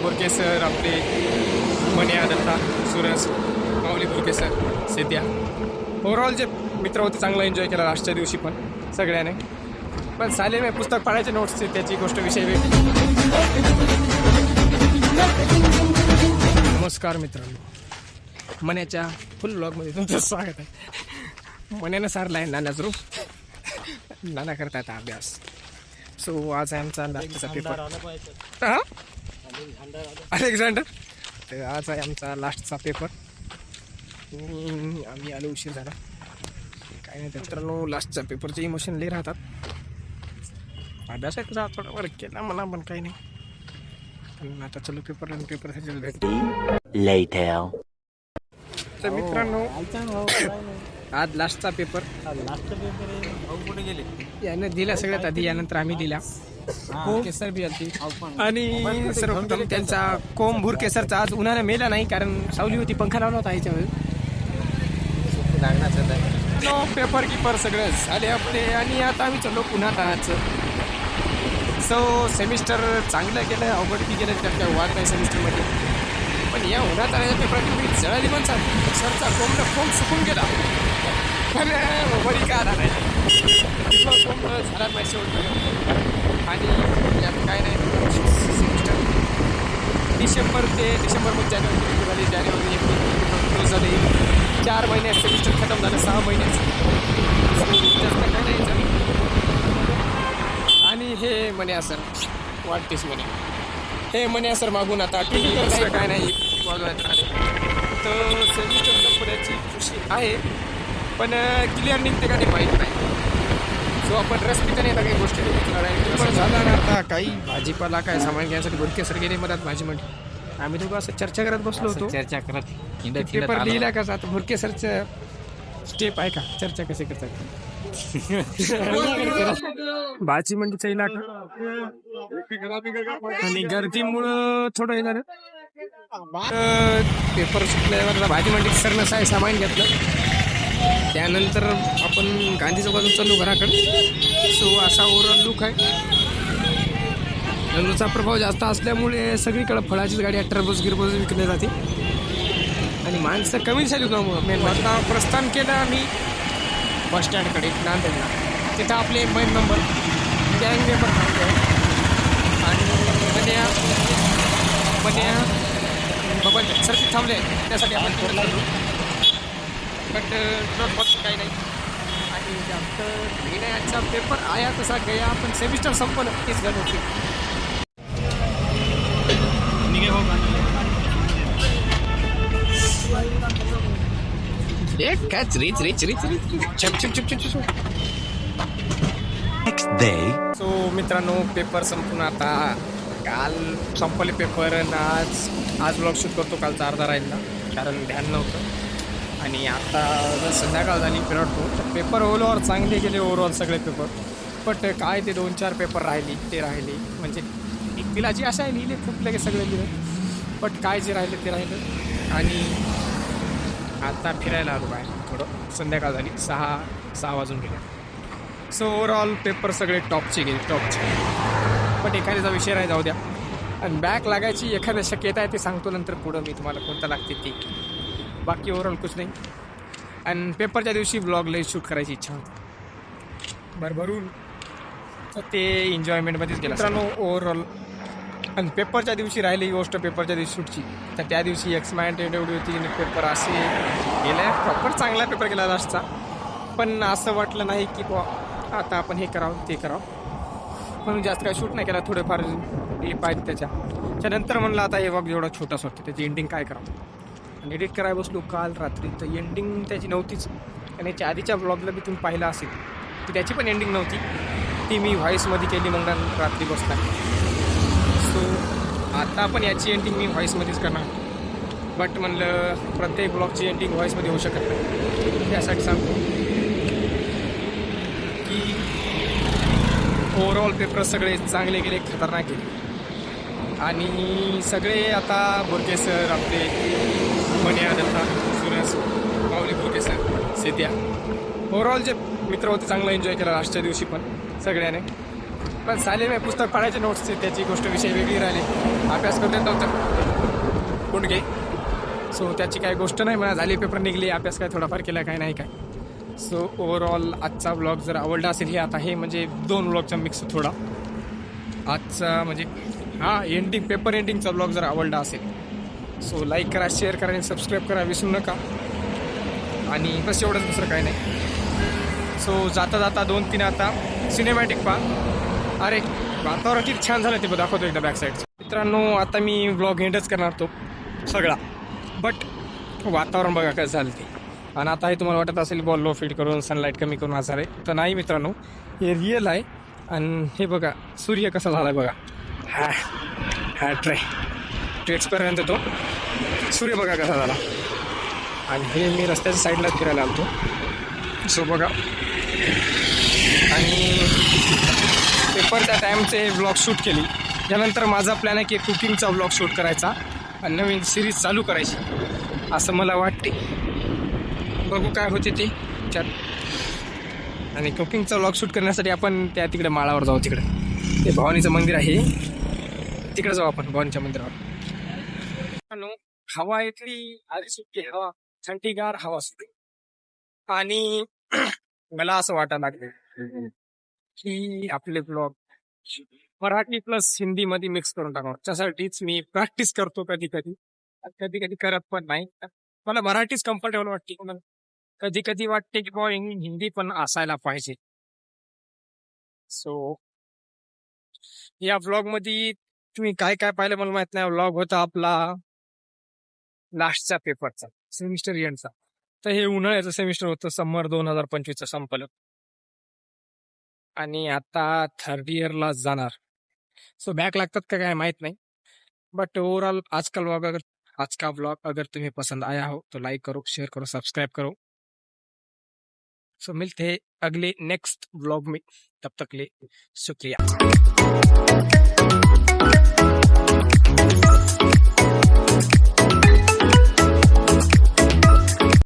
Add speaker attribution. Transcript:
Speaker 1: Borke sir आपले Maniya Datta Suraj Mauli Borke sir Setya. Overall जे मित्र होते चांगला एन्जॉय केला लास्टच्या दिवशी पण सगळ्याने. पण साले मी पुस्तक पाण्याचे नोट्स त्याची गोष्ट विषय वेगळी. नमस्कार मित्रांनो. मन्याच्या फुल ब्लॉगमध्ये तुमचं स्वागत आहे. मन्यानं सारला आहे नाण्याचं रूप. नाना करतात अभ्यास. सो आज आहे आमचा लास्टचा पेपर हा? अलेक्झांडर तर आज आहे आमचा लास्टचा पेपर आम्ही आलो उशीर झाला. काय नाही तर मित्रांनो लास्टच्या पेपरचे इमोशन लई राहतात. अभ्यास आहे तुझा थोडा वर्क केला मला पण काही नाही. पण आता चलो पेपर आणि पेपर भेट.
Speaker 2: Later.
Speaker 1: तर मित्रांनो आज लास्टचा पेपर
Speaker 3: कुठे गेले
Speaker 1: यानं दिला सगळ्यात आधी यानंतर आम्ही दिला. केसर बी आलती. आणि सर्वप्रथम त्यांचा कोंब भूर केसरचा आज उन्हाने मेला नाही कारण सावली होती पंखा लावला होता याच्यावर. नो पेपर किपर सगळं झाले आपले आणि आता आम्ही चाललो पुन्हा ताचं सो सेमिस्टर चांगलं केलं अवघड की गेलं त्यात काय वाद नाही सेमिस्टरमध्ये पण या उन्हात आल्याच्या पेपरात मी जळाली पण चाल सरचा कोंबडा कोंब सुकून गेला. पण बरी का आला? नाही तिथला झाला नाही आणि यात काय नाही सेमिस्टर डिसेंबर ते डिसेंबरमध्ये जानेवारी झाली. जानेवारी क्लोज झाली. चार महिन्यात सेमिस्टर खतम झालं सहा महिन्याचं जास्त काय नाही झालं आणि हे म्हणे सर वाटतेच म्हणे हे म्हणे सर मागून आता दुसरं काय नाही तर सेमिस्टर संपण्याची खुशी आहे पण क्लिअर निघते का ते माहीत नाही. सो आपण रसपिताने आता काही गोष्टी पण झाला ना आता काही भाजीपाला काय सामान घ्यायसाठी भरके सर गेले मधात भाजी म्हणली आम्ही दोघं असं चर्चा करत बसलो होतो.
Speaker 3: चर्चा करत
Speaker 1: पेपर. लिहिला कसा आता भुरके सरचं स्टेप आहे का? चर्चा कशी करतात भाजी इलाका आणि गर्दीमुळं थोडं अं, पेपर सुटल्यावर भाजी मंडी सरनं साय सामान घेतलं. त्यानंतर आपण गांधी चौकातून चाललो घराकडे सो असा ओव्हरऑल लुक आहे. रंगूचा प्रभाव जास्त असल्यामुळे सगळीकडे फळाचीच गाडी टरबूज गिरबूज विकले जाते. आणि माणसं कमी झाली होतं मेन म्हणजे. आता प्रस्थान केलं आम्ही बस स्टँडकडे नांदेडला. तिथं आपले मेन नंबर गँग मेंबर थांबले आणि बन्या बन्या बबल सर थांबले. त्यासाठी आपण बट नॉट बट काही नाही आणि जास्त लिहिण्याचा पेपर आया तसा गया पण सेमिस्टर संपलं तीच गण होती. एक कॅच रिच रिच रिच रिच छप छप छप छप छप.
Speaker 2: Next day.
Speaker 1: सो मित्रांनो पेपर संपून आता काल संपले पेपर आणि आज आज ब्लॉग शूट करतो कालचा अर्धा राहिला कारण ध्यान नव्हतं. आणि आता जर संध्याकाळ झाली फिरडतो तर पेपर ओलवर चांगले गेले ओव्हरऑल सगळे पेपर बट काय ते दोन चार पेपर राहिले ते राहिले. म्हणजे एक तिला जी अशा आहे लिहिले खूप लगेच सगळे लिहिले बट काय जे राहिले ते राहिलं. आणि आता फिरायला आलो काय थोडं. संध्याकाळ झाली सहा सहा वाजून गेल्या सो ओवरऑल पेपर सगळे टॉपचे गेले टॉपचे पण एखाद्याचा विषय नाही जाऊ द्या. आणि बॅक लागायची एखाद्या शक्यता आहे ते सांगतो नंतर पुढं मी तुम्हाला कोणता लागते ते. बाकी ओव्हरऑल कुछ नाही. आणि पेपरच्या दिवशी ब्लॉग लई शूट करायची इच्छा होती. भरभरून. तर ते एन्जॉयमेंटमध्येच गेला. मित्रांनो ओव्हरऑल आणि पेपरच्या दिवशी राहिली गोष्ट पेपरच्या दिवशी शूटची तर त्या दिवशी एक्समाइंड एवढी होती पेपर असे गेले. प्रॉपर चांगला पेपर गेला लास्टचा पण असं वाटलं नाही की बुवा आता आपण हे करावं ते करावं. म्हणून जास्त काय शूट नाही केला. थोडेफार हे पाहिजे त्याच्या. त्यानंतर म्हणलं आता हे बघ जेवढा छोटासा होता त्याची एंडिंग काय करावं? आणि एडिट करायला बसलो काल रात्री. तर एंडिंग त्याची नव्हतीच. आणि याच्या आधीच्या ब्लॉगला बी तुम्ही पाहिला असेल की त्याची पण एंडिंग नव्हती. ती मी व्हॉईसमध्ये केली मग रात्री बसला सो आता पण याची एंडिंग मी व्हॉईसमध्येच करणार. बट म्हणलं प्रत्येक ब्लॉगची एंडिंग व्हॉईसमध्ये होऊ शकत नाही. त्यासाठी सांगतो. की ओव्हरऑल पेपर सगळे चांगले गेले खतरनाक गेले. आणि सगळे आता बोरके सर आपले मनिया दत्ता सुरज माऊली बोरके सर सेत्या. ओव्हरऑल जे मित्र होते चांगला एन्जॉय केला लास्टच्या दिवशी पण सगळ्याने. पण साले मी पुस्तक पढायचे नोट्स त्याची गोष्ट विषय वेगळी राहिली. अभ्यास करता येत नव्हतं कोण घे? सो त्याची काय गोष्ट नाही म्हणा झाली पेपर निघली अभ्यास काय थोडाफार केला काय नाही काय. सो ओव्हरऑल आजचा ब्लॉग जर आवडला असेल हे आता हे म्हणजे दोन ब्लॉगचा मिक्स थोडा. आजचा म्हणजे हा एंडिंग पेपर एंडिंगचा ब्लॉग जर आवडला असेल सो लाईक करा शेअर करा आणि सबस्क्राईब करा विसरू नका. आणि बस एवढंच दुसरं काही नाही. सो जाता जाता दोन तीन आता सिनेमॅटिक पा अरे वातावरण किती छान झालं ते बघ दाखवतो एकदा बॅक साईड मित्रांनो आता मी ब्लॉग एंडच करणार तो सगळा. बट वातावरण बघा कसं झालं ते. आणि आता हे तुम्हाला वाटत असेल बॉल लो फीड करून सनलाईट कमी करून असणार आहे. तर नाही मित्रांनो हे रिअल आहे. आणि हे बघा सूर्य कसा झाला बघा. हा हा ट्रे ट्रेट्सपर्यंत तो सूर्य बघा कसा झाला. आणि हे मी रस्त्याच्या साईडला फिरायला आलतो. सो बघा. आणि पेपरच्या टाईमचे ब्लॉग शूट केली. त्यानंतर माझा प्लॅन आहे की कुकिंगचा ब्लॉग शूट करायचा आणि नवीन सिरीज चालू करायची. असं मला वाटते. बघू काय होते ते. त्यात आणि कुकिंगचा ब्लॉग शूट करण्यासाठी आपण त्या तिकडे माळावर जाऊ तिकडे. ते भवानीचं मंदिर आहे. तिकडे जाऊ आपण भवानीच्या मंदिरावर. हॅलो हवा इथली आधी सुटली हवा थंडीगार हवा सुटली आणि मला असं वाटायला लागलं की आपले ब्लॉग मराठी प्लस हिंदी मध्ये मिक्स करून टाकावं. त्यासाठीच मी प्रॅक्टिस करतो कधी कधी कधी कधी करत पण नाही. मला मराठीच कम्फर्टेबल वाटते. मला कधी कधी वाटते की बाबा हिंदी पण असायला पाहिजे. सो या ब्लॉगमध्ये तुम्ही काय काय पाहिलं मला माहीत नाही. व्लॉग होता आपला लास्टचा पेपरचा सेमिस्टर एंडचा तर हे उन्हाळ्याचं सेमिस्टर होतं समर दोन हजार पंचवीसचं संपलं. आणि आता थर्ड इयरला जाणार. सो बॅक लागतात का काय माहीत नाही. बट ओवरऑल आज का व्लॉग अगर आज का अगर तुम्हें पसंद आया हो तो लाइक करो शेयर करो सब्सक्राइब करो. सो मिलते हैं अगले नेक्स्ट ब्लॉग में. तब तक ले शुक्रिया.